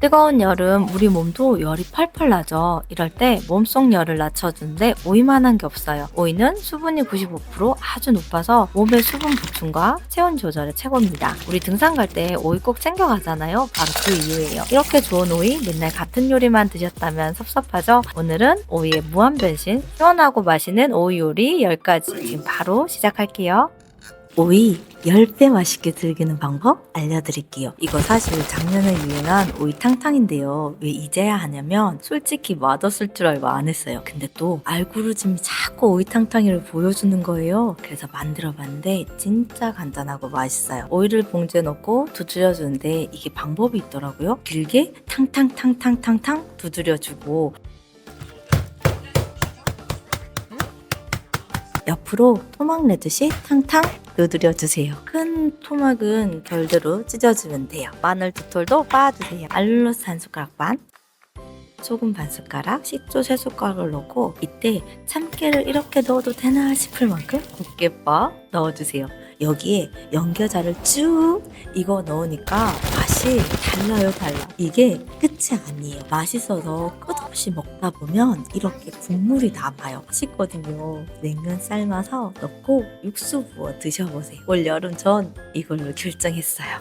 뜨거운 여름 우리 몸도 열이 펄펄 나죠. 이럴 때 몸속 열을 낮춰주는데 오이만한 게 없어요. 오이는 수분이 95% 아주 높아서 몸의 수분 보충과 체온 조절에 최고입니다. 우리 등산 갈 때 오이 꼭 챙겨가잖아요. 바로 그 이유예요. 이렇게 좋은 오이 맨날 같은 요리만 드셨다면 섭섭하죠? 오늘은 오이의 무한 변신, 시원하고 맛있는 오이 요리 10가지 지금 바로 시작할게요. 오이 10배 맛있게 즐기는 방법 알려드릴게요. 이거 사실 작년에 유행한 오이 탕탕인데요. 왜 이제야 하냐면 솔직히 맛없을 줄 알고 안 했어요. 근데 또 알고리즘이 자꾸 오이 탕탕이를 보여주는 거예요. 그래서 만들어 봤는데 진짜 간단하고 맛있어요. 오이를 봉지에 넣고 두드려 주는데 이게 방법이 있더라고요. 길게 탕탕탕탕탕탕 두드려 주고 옆으로 토막 내듯이 탕탕 두드려 주세요. 큰 토막은 결대로 찢어주면 돼요. 마늘 두 톨도 빻아주세요. 알룰로스 한 숟가락 반. 소금 반 숟가락, 식초 세 숟가락을 넣고 이때 참깨를 이렇게 넣어도 되나 싶을 만큼 곱게 빻 넣어주세요. 여기에 연겨자를 쭉 이거 넣으니까 맛이 달라요 달라. 이게 끝이 아니에요. 맛있어서 끝없이 먹다 보면 이렇게 국물이 남아요. 맛있거든요. 냉면 삶아서 넣고 육수 부어 드셔보세요. 올 여름 전 이걸로 결정했어요.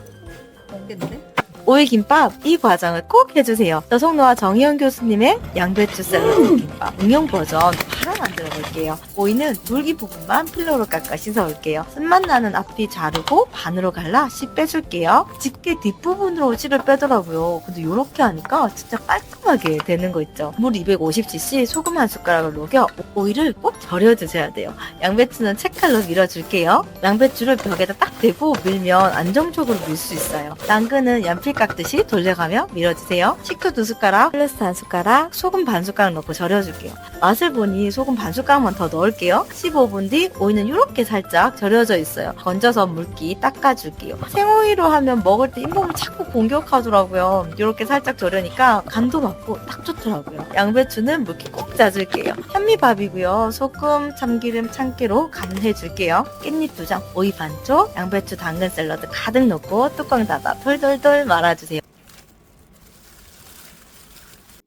먹겠는데? 오이 김밥 이 과정을 꼭 해주세요. 여성노아 정희영 교수님의 양배추 샐러드 김밥 응용 버전 바로 만들어 볼게요. 오이는 물기 부분만 필러로 깎아 씻어 올게요. 쓴맛 나는 앞뒤 자르고 반으로 갈라 씨 빼줄게요. 집게 뒷부분으로 씨를 빼더라고요. 근데 이렇게 하니까 진짜 깔끔하게 되는 거 있죠. 물 250cc 소금 한 숟가락을 녹여 오이를 꼭 절여 주셔야 돼요. 양배추는 채칼로 밀어줄게요. 양배추를 벽에다 딱 대고 밀면 안정적으로 밀 수 있어요. 당근은 연필 깎듯이 돌려가며 밀어주세요. 식초 두 숟가락, 플러스 한 숟가락, 소금 반 숟가락 넣고 절여줄게요. 맛을 보니 소금 반 숟가락만 더 넣을게요. 15분 뒤 오이는 이렇게 살짝 절여져 있어요. 건져서 물기 닦아줄게요. 생오이로 하면 먹을 때 잇몸을 자꾸 공격하더라고요. 이렇게 살짝 절여니까 간도 맞고 딱 좋더라고요. 양배추는 물기 꼭 짜줄게요. 현미밥이고요. 소금, 참기름, 참깨로 간을 해줄게요. 깻잎 두 장, 오이 반쪽, 양배추 당근 샐러드 가득 넣고 뚜껑 닫아 돌돌돌 말 아주세요.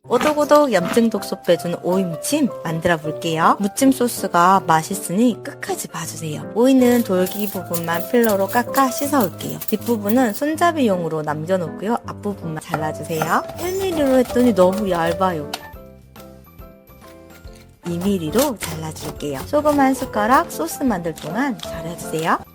오독오독 염증 독소 빼준 오이 무침 만들어 볼게요. 무침 소스가 맛있으니 끝까지 봐주세요. 오이는 돌기 부분만 필러로 깎아 씻어 올게요. 뒷부분은 손잡이용으로 남겨놓고요. 앞부분만 잘라주세요. 1mm로 했더니 너무 얇아요. 2mm로 잘라줄게요. 소금 한 숟가락 소스 만들 동안 절여주세요.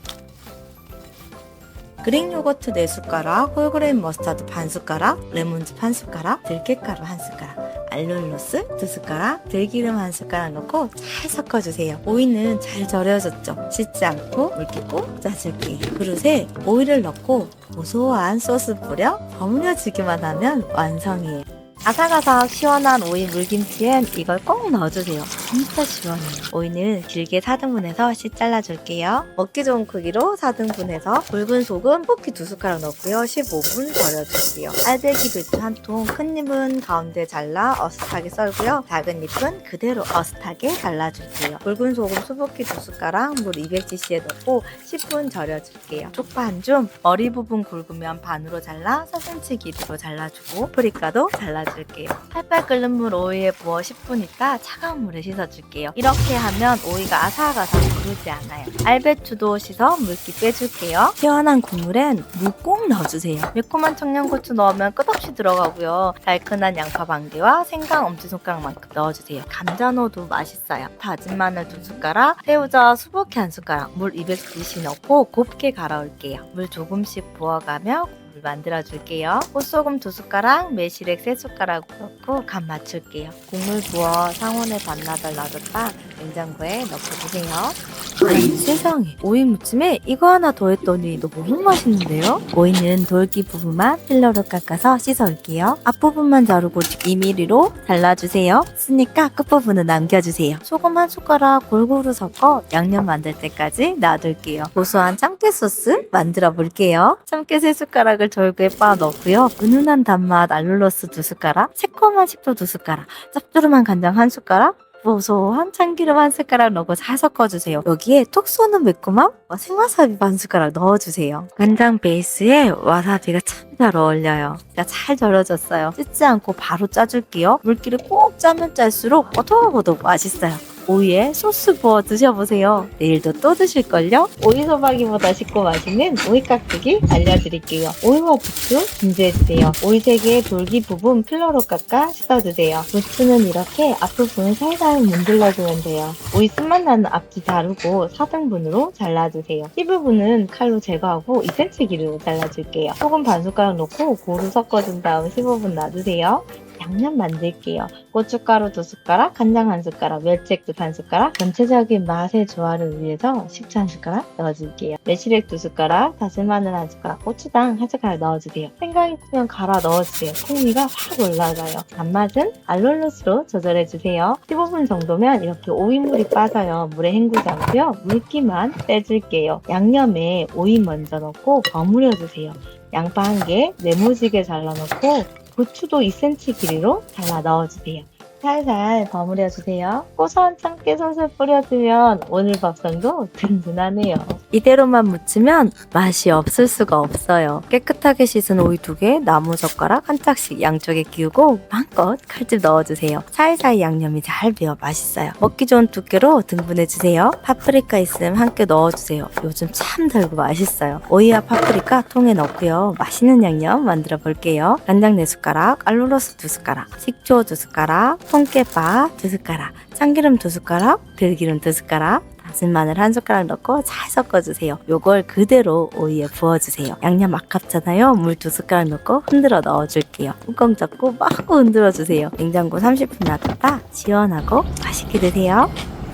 그릭 요거트 4숟가락, 홀그레인 머스타드 반 숟가락, 레몬즙 한 숟가락, 들깨가루 한 숟가락, 알룰로스 2숟가락, 들기름 한 숟가락 넣고 잘 섞어주세요. 오이는 잘 절여졌죠? 씻지 않고 물기 꼭 짜줄게요. 그릇에 오이를 넣고 고소한 소스 뿌려 버무려지기만 하면 완성이에요. 아삭아삭 시원한 오이 물김치엔 이걸 꼭 넣어주세요. 진짜 시원해요. 오이는 길게 4등분해서 씨 잘라줄게요. 먹기 좋은 크기로 4등분해서 굵은 소금 뽑기 2숟가락 넣고요. 15분 절여줄게요. 알배기 배추 한 통, 큰 잎은 가운데 잘라 어슷하게 썰고요. 작은 잎은 그대로 어슷하게 잘라줄게요. 굵은 소금 수북기 2숟가락, 물 200cc에 넣고 10분 절여줄게요. 쪽파 한 줌, 머리 부분 굵으면 반으로 잘라 4cm 길이로 잘라주고 프리카도 잘라 줄게요. 팔팔 끓는 물 오이에 부어 10분 있다 차가운 물에 씻어줄게요. 이렇게 하면 오이가 아삭아삭 구르지 않아요. 알배추도 씻어 물기 빼줄게요. 시원한 국물엔 무 꼭 넣어주세요. 매콤한 청양고추 넣으면 끝없이 들어가고요. 달큰한 양파 반 개와 생강 엄지손가락만큼 넣어주세요. 감자 넣어도 맛있어요. 다진 마늘 두 숟가락, 새우젓 수북히 한 숟가락, 물 200cc 넣고 곱게 갈아올게요. 물 조금씩 부어가며 국물 만들어줄게요. 꽃소금 두 숟가락, 매실액 세 숟가락 넣고 간 맞출게요. 국물 부어 상온에 반나절 놔뒀다 냉장고에 넣고 드세요. 아니 세상에 오이 무침에 이거 하나 더 했더니 너무 맛있는데요? 오이는 돌기 부분만 필러로 깎아서 씻어올게요. 앞부분만 자르고 2mm로 잘라주세요. 쓰니까 끝부분은 남겨주세요. 소금 한 숟가락 골고루 섞어 양념 만들 때까지 놔둘게요. 고소한 참깨 소스 만들어 볼게요. 참깨 세 숟가락을 절구에 빻아 넣고요. 은은한 단맛 알룰로스 두 숟가락, 새콤한 식초 두 숟가락, 짭조름한 간장 한 숟가락, 고소한 참기름 한 숟가락 넣고 잘 섞어주세요. 여기에 톡 쏘는 매콤함 생와사비 반 숟가락 넣어주세요. 간장 베이스에 와사비가 참 잘 어울려요. 잘 절여졌어요. 찢지 않고 바로 짜줄게요. 물기를 꼭 짜면 짤수록 오독오독 맛있어요. 오이에 소스 부어 드셔보세요. 내일도 또 드실걸요? 오이 소박이보다 쉽고 맛있는 오이 깍두기 알려드릴게요. 오이와 부추 준비해주세요. 오이 3개 돌기 부분 필러로 깎아 씻어주세요. 부추는 이렇게 앞부분 살살 문질러주면 돼요. 오이 쓴맛 나는 앞뒤 자르고 4등분으로 잘라주세요. 씨 부분은 칼로 제거하고 2cm 길이로 잘라줄게요. 소금 반 숟가락 넣고 고루 섞어준 다음 15분 놔두세요. 양념 만들게요. 고춧가루 두 숟가락, 간장 한 숟가락, 멸치액두 반 숟가락, 전체적인 맛의 조화를 위해서 식초 한 숟가락 넣어줄게요. 매실액 두 숟가락, 다진 마늘 한 숟가락, 고추장 한 숟가락 넣어주세요. 생강 있으면 갈아 넣어주세요. 풍미가 확 올라가요. 단맛은 알룰로스로 조절해주세요. 15분 정도면 이렇게 오이물이 빠져요. 물에 헹구지 않고요. 물기만 빼줄게요. 양념에 오이 먼저 넣고 버무려주세요. 양파 한 개, 네모지게 잘라놓고 고추도 2cm 길이로 잘라 넣어주세요. 살살 버무려주세요. 고소한 참깨 소스 뿌려주면 오늘 밥상도 든든하네요. 이대로만 무치면 맛이 없을 수가 없어요. 깨끗하게 씻은 오이 두 개, 나무 젓가락 한 짝씩 양쪽에 끼우고 마음껏 칼집 넣어주세요. 사이사이 양념이 잘 배어 맛있어요. 먹기 좋은 두께로 등분해주세요. 파프리카 있으면 함께 넣어주세요. 요즘 참 달고 맛있어요. 오이와 파프리카 통에 넣고요. 맛있는 양념 만들어 볼게요. 간장 4숟가락, 알룰로스 2숟가락, 식초 2숟가락, 통깨파 2숟가락, 참기름 2숟가락, 들기름 2숟가락, 다진 마늘 한 숟가락 넣고 잘 섞어주세요. 요걸 그대로 오이에 부어주세요. 양념 아깝잖아요. 물 두 숟가락 넣고 흔들어 넣어줄게요. 뚜껑 잡고 마구 흔들어주세요. 냉장고 30분 놔뒀다 시원하고 맛있게 드세요.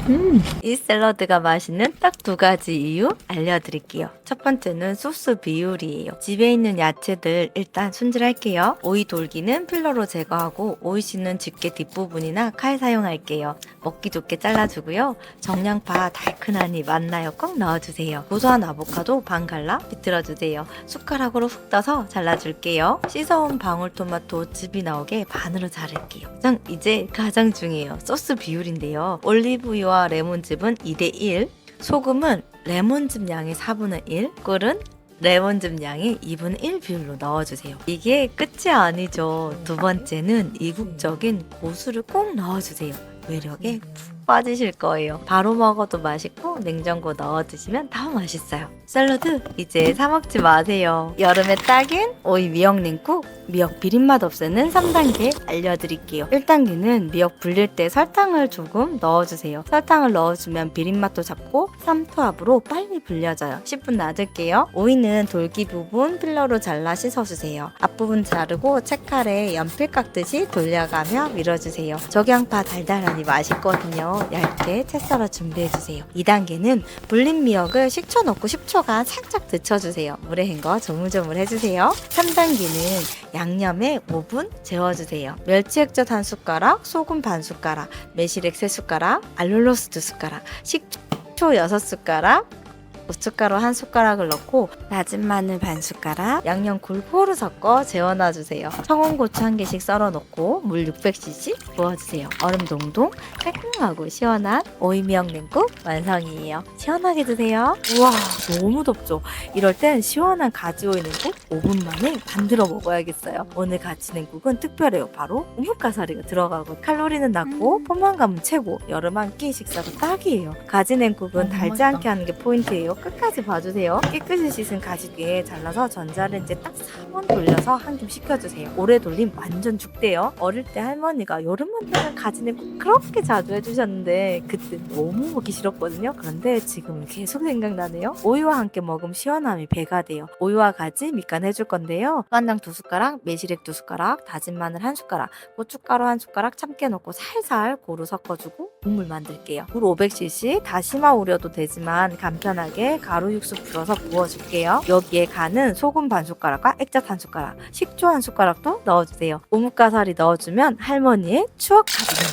음, 이 샐러드가 맛있는 딱 두 가지 이유 알려드릴게요. 첫 번째는 소스 비율이에요. 집에 있는 야채들 일단 손질할게요. 오이 돌기는 필러로 제거하고 오이 씻는 집게 뒷부분이나 칼 사용할게요. 먹기 좋게 잘라주고요. 정량파 달큰하니 맛나요 꼭 넣어주세요. 고소한 아보카도 반 갈라 비틀어주세요. 숟가락으로 훅 떠서 잘라줄게요. 씻어온 방울토마토 즙이 나오게 반으로 자를게요. 장 이제 가장 중요해요. 소스 비율인데요. 올리브유와 레몬즙은 2대1, 소금은 레몬즙 양의 4분의 1, 꿀은 레몬즙 양의 2분의 1 비율로 넣어주세요. 이게 끝이 아니죠. 두 번째는 이국적인 고수를 꼭 넣어주세요. 매력에 푹 빠지실 거예요. 바로 먹어도 맛있고 냉장고 넣어 드시면 더 맛있어요. 샐러드 이제 사 먹지 마세요. 여름에 딱인 오이 미역 냉국, 미역 비린맛 없애는 3단계 알려드릴게요. 1단계는 미역 불릴 때 설탕을 조금 넣어주세요. 설탕을 넣어주면 비린맛도 잡고 삼투압으로 빨리 불려져요. 10분 놔둘게요. 오이는 돌기 부분 필러로 잘라 씻어주세요. 앞부분 자르고 채칼에 연필 깎듯이 돌려가며 밀어주세요. 적양파 달달하니 맛있거든요. 얇게 채 썰어 준비해주세요. 2단계는 불린 미역을 식초 넣고 10초간 살짝 데쳐주세요. 물에 헹궈 조물조물 해주세요. 3단계는 양념에 5분 재워주세요. 멸치액젓 한 숟가락, 소금 반 숟가락, 매실액 3숟가락, 알룰로스 2숟가락, 식초 6숟가락, 고춧가루 한 숟가락을 넣고 다진 마늘 반 숟가락, 양념 골고루 섞어 재워놔 주세요. 청원고추 한 개씩 썰어 넣고 물 600cc 부어주세요. 얼음 동동, 깔끔하고 시원한 오이미역 냉국 완성이에요. 시원하게 드세요. 우와 너무 덥죠? 이럴 땐 시원한 가지 오이 냉국 5분 만에 만들어 먹어야겠어요. 오늘 가지 냉국은 특별해요. 바로 우뭇가사리가 들어가고 칼로리는 낮고 음. 포만감은 최고. 여름 한 끼 식사로 딱이에요. 가지 냉국은 달지. 않게 하는 게 포인트예요. 끝까지 봐주세요. 깨끗이 씻은 가지 뒤에 잘라서 전자레인지에 딱 4번 돌려서 한 김 식혀주세요. 오래 돌림 완전 죽대요. 어릴 때 할머니가 여름만 되면 가지 냉국 그렇게 자주 해주셨는데 그때 너무 먹기 싫었거든요. 그런데 지금은 계속 생각나네요. 오이와 함께 먹으면 시원함이 배가 돼요. 오이와 가지 밑간 해줄 건데요. 간장 두 숟가락, 매실액 두 숟가락, 다진 마늘 한 숟가락, 고춧가루 한 숟가락 참깨 넣고 살살 고루 섞어주고 국물 만들게요. 물 500cc 다시마 우려도 되지만 간편하게 가루 육수 풀어서 부어줄게요. 여기에 간은 소금 반 숟가락과 액젓 한 숟가락, 식초 한 숟가락도 넣어주세요. 오목가사리 넣어주면 할머니의 추억 가지는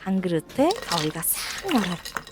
한 그릇에 저희가 싹 말아요.